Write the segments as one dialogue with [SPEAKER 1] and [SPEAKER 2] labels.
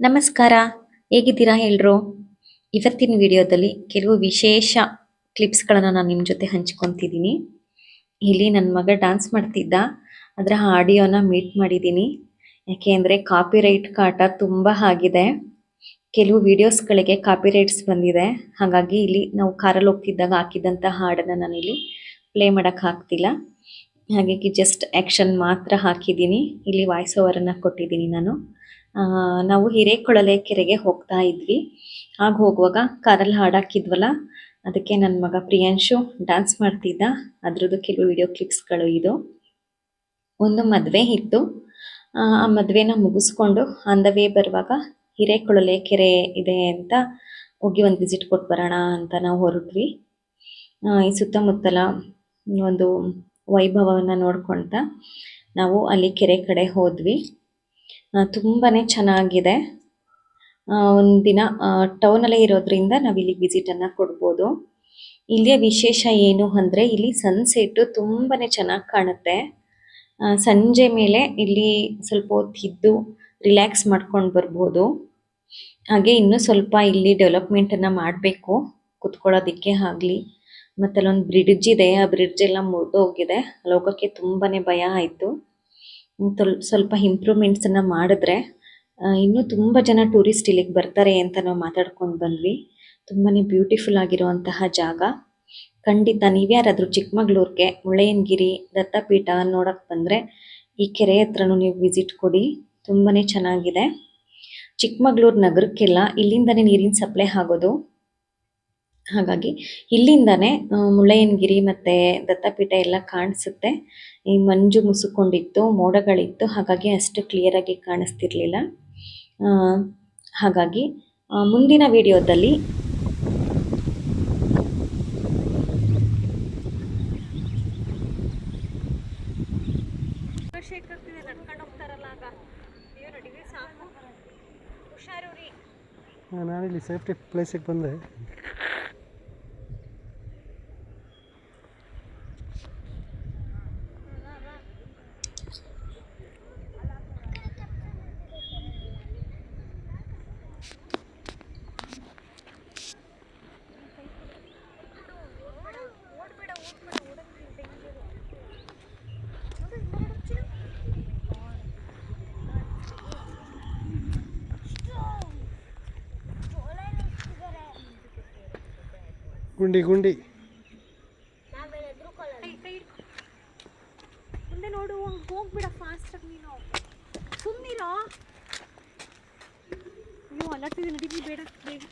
[SPEAKER 1] ನಮಸ್ಕಾರ. ಹೇಗಿದ್ದೀರಾ ಎಲ್ರು? ಇವತ್ತಿನ ವಿಡಿಯೋದಲ್ಲಿ ಕೆಲವು ವಿಶೇಷ ಕ್ಲಿಪ್ಸ್ಗಳನ್ನು ನಾನು ನಿಮ್ಮ ಜೊತೆ ಹಂಚ್ಕೊತಿದ್ದೀನಿ. ಇಲ್ಲಿ ನನ್ನ ಮಗ ಡಾನ್ಸ್ ಮಾಡ್ತಿದ್ದ. ಅದರ ಆಡಿಯೋನ ಮೀಟ್ ಮಾಡಿದ್ದೀನಿ. ಯಾಕೆ ಅಂದರೆ ಕಾಪಿರೈಟ್ ಕಾಟ ತುಂಬ ಆಗಿದೆ. ಕೆಲವು ವಿಡಿಯೋಸ್ಗಳಿಗೆ ಕಾಪಿರೈಟ್ಸ್ ಬಂದಿದೆ. ಹಾಗಾಗಿ ಇಲ್ಲಿ ನಾವು ಕಾರಲ್ಲಿ ಹೋಗ್ತಿದ್ದಾಗ ಹಾಕಿದಂಥ ಹಾಡನ್ನು ನಾನಿಲ್ಲಿ ಪ್ಲೇ ಮಾಡೋಕ್ಕೆ ಹಾಕ್ತಿಲ್ಲ ಹಾಗಾಗಿ ಜಸ್ಟ್ ಆ್ಯಕ್ಷನ್ ಮಾತ್ರ ಹಾಕಿದ್ದೀನಿ. ಇಲ್ಲಿ ವಾಯ್ಸ್ ಓವರನ್ನು ಕೊಟ್ಟಿದ್ದೀನಿ ನಾನು. ನಾವು ಹಿರೇಕೊಳಲೆ ಕೆರೆಗೆ ಹೋಗ್ತಾ ಇದ್ವಿ. ಹಾಗೆ ಹೋಗುವಾಗ ಕಾರಲ್ಲಿ ಹಾಡಾಕಿದ್ವಲ್ಲ, ಅದಕ್ಕೆ ನನ್ನ ಮಗ ಪ್ರಿಯಾಂಶು ಡ್ಯಾನ್ಸ್ ಮಾಡ್ತಿದ್ದ. ಅದ್ರದ್ದು ಕೆಲವು ವಿಡಿಯೋ ಕ್ಲಿಪ್ಸ್ಗಳು ಇದು. ಒಂದು ಮದುವೆ ಇತ್ತು. ಆ ಮದುವೆನ ಮುಗಿಸ್ಕೊಂಡು ಆನ್ ಬರುವಾಗ ಹಿರೇಕೊಳಲೆ ಕೆರೆ ಇದೆ ಅಂತ ಹೋಗಿ ಒಂದು ವಿಸಿಟ್ ಕೊಟ್ಟು ಬರೋಣ ಅಂತ ನಾವು ಹೊರಟ್ವಿ. ಈ ಸುತ್ತಮುತ್ತಲ ಒಂದು ವೈಭವವನ್ನು ನೋಡ್ಕೊಳ್ತಾ ನಾವು ಅಲ್ಲಿ ಕೆರೆ ಕಡೆ ಹೋದ್ವಿ. ತುಂಬಾನೇ ಚೆನ್ನಾಗಿದೆ. ಒಂದಿನ ಟೌನಲ್ಲೇ ಇರೋದ್ರಿಂದ ನಾವು ಇಲ್ಲಿ ವಿಸಿಟನ್ನು ಕೊಡ್ಬೋದು. ಇಲ್ಲಿಯ ವಿಶೇಷ ಏನು ಅಂದರೆ, ಇಲ್ಲಿ ಸನ್ಸೆಟ್ಟು ತುಂಬಾನೇ ಚೆನ್ನಾಗಿ ಕಾಣುತ್ತೆ. ಸಂಜೆ ಮೇಲೆ ಇಲ್ಲಿ ಸ್ವಲ್ಪ ಹೊತ್ತು ಇದ್ದು ರಿಲ್ಯಾಕ್ಸ್ ಮಾಡ್ಕೊಂಡು ಬರ್ಬೋದು. ಹಾಗೆ ಇನ್ನೂ ಸ್ವಲ್ಪ ಇಲ್ಲಿ ಡೆವಲಪ್ಮೆಂಟನ್ನು ಮಾಡಬೇಕು, ಕುತ್ಕೊಳ್ಳೋದಕ್ಕೆ ಆಗಲಿ. ಮತ್ತು ಅಲ್ಲೊಂದು ಬ್ರಿಡ್ಜ್ ಇದೆ, ಆ ಬ್ರಿಡ್ಜ್ ಎಲ್ಲ ಮುರಿದೋಗಿದೆ. ಅಲ್ಲಿ ಹೋಗೋಕ್ಕೆ ತುಂಬಾನೇ ಭಯ ಆಯಿತು. ಸ್ವಲ್ಪ ಇಂಪ್ರೂವ್ಮೆಂಟ್ಸನ್ನು ಮಾಡಿದ್ರೆ ಇನ್ನೂ ತುಂಬ ಜನ ಟೂರಿಸ್ಟ್ ಇಲ್ಲಿಗೆ ಬರ್ತಾರೆ ಅಂತ ನಾವು ಮಾತಾಡ್ಕೊಂಡು ಬಂದ್ವಿ. ತುಂಬಾ ಬ್ಯೂಟಿಫುಲ್ ಆಗಿರುವಂತಹ ಜಾಗ. ಖಂಡಿತ ನೀವ್ಯಾರಾದರೂ ಚಿಕ್ಕಮಗಳೂರಿಗೆ ಮುಳ್ಳಯ್ಯನಗಿರಿ ದತ್ತಪೀಠ ನೋಡಕ್ಕೆ ಬಂದರೆ ಈ ಕೆರೆ ಹತ್ರನೂ ನೀವು ವಿಸಿಟ್ ಕೊಡಿ. ತುಂಬಾ ಚೆನ್ನಾಗಿದೆ. ಚಿಕ್ಕಮಗಳೂರು ನಗರಕ್ಕೆಲ್ಲ ಇಲ್ಲಿಂದನೇ ನೀರಿನ ಸಪ್ಲೈ ಆಗೋದು. ಹಾಗಾಗಿ ಇಲ್ಲಿಂದಾನೆ ಮುಳ್ಳಯ್ಯನಗಿರಿ ಮತ್ತು ದತ್ತಪೀಠ ಎಲ್ಲ ಕಾಣಿಸುತ್ತೆ. ಈ ಮಂಜು ಮುಸುಕೊಂಡಿತ್ತು ಮೋಡಗಳಿತ್ತು ಹಾಗಾಗಿ ಅಷ್ಟು ಕ್ಲಿಯರಾಗಿ ಕಾಣಿಸ್ತಿರ್ಲಿಲ್ಲ. ಆ, ಹಾಗಾಗಿ ಮುಂದಿನ ವಿಡಿಯೋದಲ್ಲಿ
[SPEAKER 2] ನಾನಿಲ್ಲಿ ಸೇಫ್ಟಿ ಪ್ಲೇಸಿಗೆ ಬಂದೆ. ಗುಂಡಿ ಗುಂಡಿ.
[SPEAKER 3] ಮುಂದೆ ನೋಡು ಹೋಗ್ಬಿಡ ಫಾಸ್ಟಾಗಿ ನೀನು. ಸುಮ್ಮನಿರೋ ನೀವು ಅಲರ್ಟಿದೆ ನಡೀಲಿ ಬೇಡ ಬೇಗ.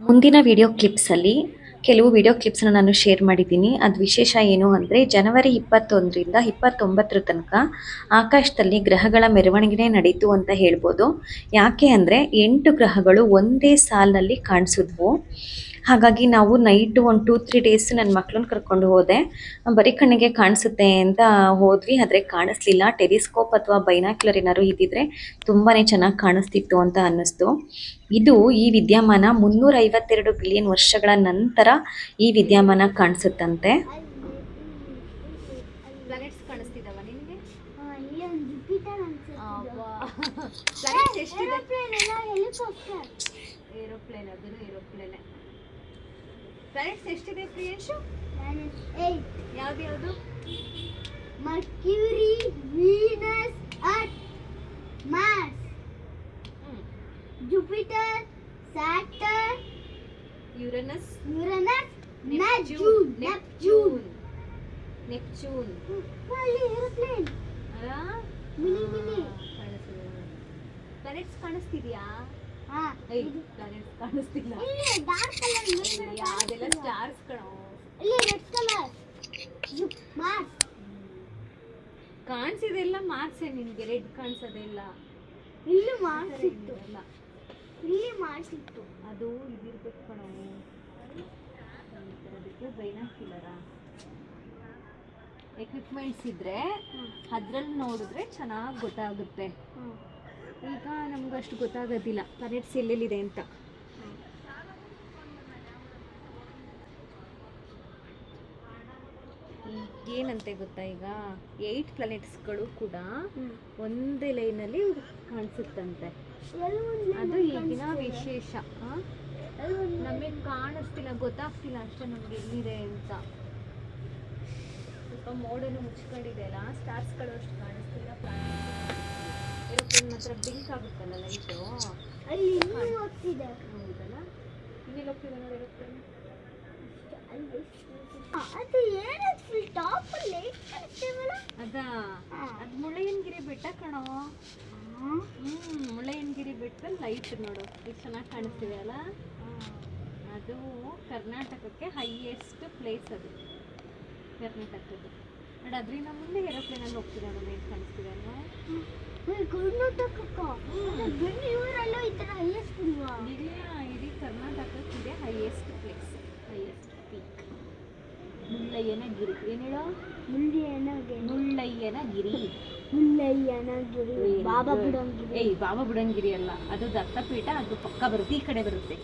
[SPEAKER 1] ಮುಂದಿನ ವಿಡಿಯೋ ಕ್ಲಿಪ್ಸಲ್ಲಿ ಕೆಲವು ವಿಡಿಯೋ ಕ್ಲಿಪ್ಸ್ನ ನಾನು ಶೇರ್ ಮಾಡಿದ್ದೀನಿ. ಅದು ವಿಶೇಷ ಏನು ಅಂದರೆ, ಜನವರಿ ಇಪ್ಪತ್ತೊಂದರಿಂದ ಇಪ್ಪತ್ತೊಂಬತ್ತರ ತನಕ ಆಕಾಶದಲ್ಲಿ ಗ್ರಹಗಳ ಮೆರವಣಿಗೆ ನಡೀತು ಅಂತ ಹೇಳ್ಬೋದು. ಯಾಕೆ ಅಂದರೆ, ಎಂಟು ಗ್ರಹಗಳು ಒಂದೇ ಸಾಲಿನಲ್ಲಿ ಕಾಣಿಸಿದ್ವು. ಹಾಗಾಗಿ ನಾವು ನೈಟು ಒಂದು ಟೂ ತ್ರೀ ಡೇಸ್ ನನ್ನ ಮಕ್ಳನ್ನ ಕರ್ಕೊಂಡು ಹೋದೆ. ಬರೀ ಕಣ್ಣಿಗೆ ಕಾಣಿಸುತ್ತೆ ಅಂತ ಹೋದ್ವಿ. ಆದರೆ ಕಾಣಿಸ್ಲಿಲ್ಲ. ಟೆಲಿಸ್ಕೋಪ್ ಅಥವಾ ಬೈನಾಕ್ಯುಲರ್ ಏನಾದ್ರು ಇದ್ದಿದ್ರೆ ತುಂಬಾ ಚೆನ್ನಾಗಿ ಕಾಣಿಸ್ತಿತ್ತು ಅಂತ ಅನ್ನಿಸ್ತು. ಇದು ಈ ವಿದ್ಯಮಾನ ಮುನ್ನೂರೈವತ್ತೆರಡು ಬಿಲಿಯನ್ ವರ್ಷಗಳ ನಂತರ ಈ ವಿದ್ಯಮಾನ ಕಾಣಿಸುತ್ತಂತೆ.
[SPEAKER 4] ಏರೋಪ್ಲೇನ್
[SPEAKER 3] ಅದನ್ನು ಏರೋಪ್ಲೇನೆ ಪ್ಲಾನೆಟ್ಸ್ ಎಷ್ಟಿದೆ ಪ್ರಿಯೇಶು ಯಾವ್ದು ಯಾವುದು?
[SPEAKER 4] Mercury Venus Earth Mars Jupiter Saturn
[SPEAKER 3] Uranus
[SPEAKER 4] Uranus Neptune Neptune
[SPEAKER 3] Neptune
[SPEAKER 4] ಅಲ್ಲಿ ಏರೋಪ್ಲೇನ್ ಮಿನಿ ಮಿನಿ
[SPEAKER 3] ಕಾಣಿಸ್ತಿದ್ಯಾ? ಕಾಣಿಸ್ತಿಲ್ಲ. ಅದೆಲ್ಲ ಸ್ಟಾರ್ಸ್ ಕಣೋ.
[SPEAKER 4] ಇಲ್ಲಿ ರೆಡ್ ಕಲರ್ ಮಾರ್ಸ್.
[SPEAKER 3] ಕಾಣಿಸಿದೆಲ್ಲ ಮಾರ್ಕ್ಸೇ ನಿಮಗೆ ರೆಡ್ ಕಾಣಿಸೋದೆಲ್ಲ.
[SPEAKER 4] ಇಲ್ಲಿ ಮಾರ್ಕ್ಸ್ ಇತ್ತು.
[SPEAKER 3] ಅಲ್ಲ.
[SPEAKER 4] ಇಲ್ಲಿ ಮಾರ್ಕ್ಸ್ ಇತ್ತು.
[SPEAKER 3] ಅದು ಇದಿರ್ಬೇಕು ಕಣೋ. ಅದಕ್ಕೆ ಬೈನಾಕ್ಯುಲರ ಎಕ್ವಿಪ್ಮೆಂಟ್ಸ್ ಇದ್ರೆ ಅದ್ರಲ್ಲಿ ನೋಡಿದ್ರೆ ಚೆನ್ನಾಗಿ ಗೊತ್ತಾಗುತ್ತೆ. ಈಗ ನಮ್ಗೆ ಅಷ್ಟು ಗೊತ್ತಾಗೋದಿಲ್ಲ. ಪ್ಲಾನೆಟ್ಸ್ ಎಲ್ಲೆಲ್ಲಿದೆ ಅಂತ. ಏನಂತೆ ಗೊತ್ತಾ ಈಗ? ಏಯ್ಟ್ ಪ್ಲಾನೆಟ್ಸ್ಗಳು ಕೂಡ ಒಂದೇ ಲೈನಲ್ಲಿ ಕಾಣಿಸುತ್ತಂತೆ. ಅದು ಈಗಿನ ವಿಶೇಷ. ನಮಗೆ ಕಾಣಿಸ್ತಿಲ್ಲ ಗೊತ್ತಾಗ್ತಿಲ್ಲ ಅಷ್ಟೇ ನಮ್ಗೆ ಎಲ್ಲಿದೆ ಅಂತ. ಸ್ವಲ್ಪ ಮೋಡನು ಮುಚ್ಕೊಂಡಿದೆ ಅಲ್ಲ? ಸ್ಟಾರ್ಸ್ಗಳು ಅಷ್ಟು ಕಾಣಿಸ್ತಿಲ್ಲ. ಬಿಂಕ್ ಆಗುತ್ತಲ್ಲ ಲೈಟು
[SPEAKER 4] ಅಲ್ಲಿ ಇನ್ನೂ ಹೋಗ್ತಿದೆ
[SPEAKER 3] ಹೌದಲ್ಲ? ಇನ್ನೆಲ್ಲಿ ಹೋಗ್ತಿದೆ ನೋಡಿ
[SPEAKER 4] ಅದು ಏನದು ಫುಲ್ ಟಾಪ್ ಲೈಟ್ ಕಾಣಿಸ್ತೇವಲ್ಲ
[SPEAKER 3] ಅದಾ? ಅದು ಮುಳ್ಳಯ್ಯನಗಿರಿ ಬೆಟ್ಟ ಕಣೋ. ಹ್ಮ್ ಮುಳ್ಳಯ್ಯನಗಿರಿ ಬೆಟ್ಟದಲ್ಲಿ ಲೈಟ್ ನೋಡು. ಎಷ್ಟು ಚೆನ್ನಾಗಿ ಕಾಣಿಸ್ತಿದೆ ಅಲ್ಲ? ಅದು ಕರ್ನಾಟಕಕ್ಕೆ ಹೈಯೆಸ್ಟ್ ಪ್ಲೇಸ್ ಅದು. ಕರ್ನಾಟಕದ್ದು. ನೋಡಿ ಅದರಿಂದ ಮುಂದೆ ಏರೋಪ್ಲೇನಲ್ಲಿ ಹೋಗ್ತಿದೆ ನೋಡಿ ಏನು ಕಾಣಿಸ್ತಿದೆ ಅಲ್ವಾ?
[SPEAKER 4] ಕರ್ನಾಟಕಕ್ಕ. ಬೆಂಗಳೂರಲ್ಲೂ ಈ ಥರ ಹೈಯೆಸ್ಟ್ ಇಲ್ವಾ?
[SPEAKER 3] ಇಡೀ ಇಡೀ ಕರ್ನಾಟಕಕ್ಕಿದೆ highest place highest peak Mullayanagiri ಏನು ಹೇಳೋ?
[SPEAKER 4] ಮುಳ್ಳಿಯನಗಿರಿ
[SPEAKER 3] ಮುಳ್ಳಯ್ಯನಗಿರಿ
[SPEAKER 4] ಮುಳ್ಳಯ್ಯನಗಿರಿ ಬಾಬಾ ಬುಡಂಗಿರಿ.
[SPEAKER 3] ಏಯ್ ಬಾಬಾ ಬುಡಂಗಿರಿ ಅಲ್ಲ. ಅದು ದತ್ತಪೀಠ ಅದು ಪಕ್ಕ ಬರುತ್ತೆ ಈ ಕಡೆ ಬರುತ್ತೆ.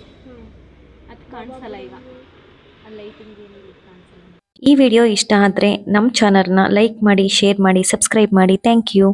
[SPEAKER 3] ಅದು ಕಾಣಿಸಲ್ಲ ಈಗ. ಆ ಲೈಟಿಂಗ್ ಏನಿಲ್ಲ ಕಾಣಿಸಲ್ಲ.
[SPEAKER 1] ಈ ವಿಡಿಯೋ ಇಷ್ಟ ಆದರೆ ನಮ್ಮ ಚಾನಲ್ನ ಲೈಕ್ ಮಾಡಿ ಶೇರ್ ಮಾಡಿ ಸಬ್ಸ್ಕ್ರೈಬ್ ಮಾಡಿ. Thank you